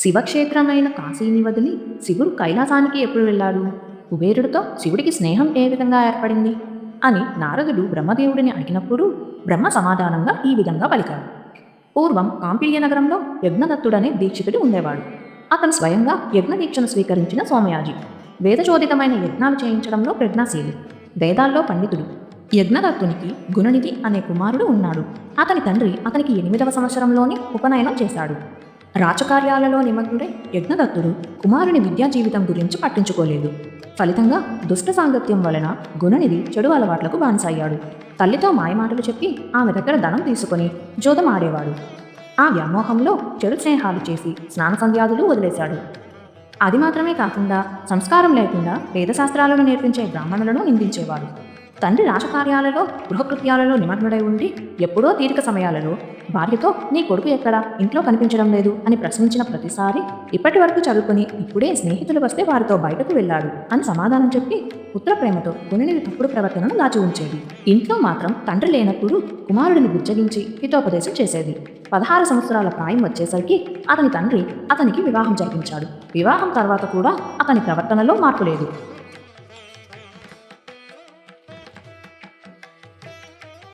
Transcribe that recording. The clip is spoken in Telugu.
శివక్షేత్రమైన కాశీని వదిలి శివుడు కైలాసానికి ఎప్పుడు వెళ్ళాడు? కుబేరుడితో శివుడికి స్నేహం ఏ విధంగా ఏర్పడింది? అని నారదుడు బ్రహ్మదేవుడిని అడిగినప్పుడు బ్రహ్మ సమాధానంగా ఈ విధంగా పలికాడు. పూర్వం కాంపిల్య నగరంలో యజ్ఞదత్తుడనే దీక్షితుడు ఉండేవాడు. అతను స్వయంగా యజ్ఞదీక్షను స్వీకరించిన సోమయాజి. వేదచోదితమైన యజ్ఞాలు చేయించడంలో ప్రజ్ఞాశీలి. వేదాల్లో పండితుడు. యజ్ఞదత్తునికి గుణనిధి అనే కుమారుడు ఉన్నాడు. అతని తండ్రి అతనికి ఎనిమిదవ సంవత్సరంలోనే ఉపనయనం చేశాడు. రాచకార్యాలలో నిమగ్నుడై యజ్ఞదత్తుడు కుమారుని విద్యా జీవితం గురించి పట్టించుకోలేదు. ఫలితంగా దుష్ట సాంగత్యం వలన గుణనిధి చెడు అలవాట్లకు బానిసయ్యాడు. తల్లితో మాయమాటలు చెప్పి ఆమె దగ్గర ధనం తీసుకొని జోదం ఆడేవాడు ఆ వ్యామోహంలో చెడు స్నేహాలు చేసి స్నాన సంధ్యాదులు వదిలేశాడు. అది మాత్రమే కాకుండా సంస్కారం లేకుండా వేదశాస్త్రాలను నేర్పించే బ్రాహ్మణులను నిందించేవాడు. తండ్రి రాజకార్యాలలో గృహకృత్యాలలో నిమగ్నుడై ఉండి ఎప్పుడో తీరిక సమయాలలో భార్యతో నీ కొడుకు ఎక్కడా? ఇంట్లో కనిపించడం లేదు అని ప్రశ్నించిన ప్రతిసారి ఇప్పటి వరకు చదువుకుని ఇప్పుడే స్నేహితులు వస్తే వారితో బయటకు వెళ్ళాడు అని సమాధానం చెప్పి పుత్ర ప్రేమతో గుణిని తప్పుడు ప్రవర్తనను దాచి ఉంచేది. ఇంట్లో మాత్రం తండ్రి లేనప్పుడు కుమారుడిని బుజ్జగించి హితోపదేశం చేసేది. పదహారు సంవత్సరాల ప్రాయం వచ్చేసరికి అతని తండ్రి అతనికి వివాహం జరిపించాడు. వివాహం తర్వాత కూడా అతని ప్రవర్తనలో మార్పు లేదు.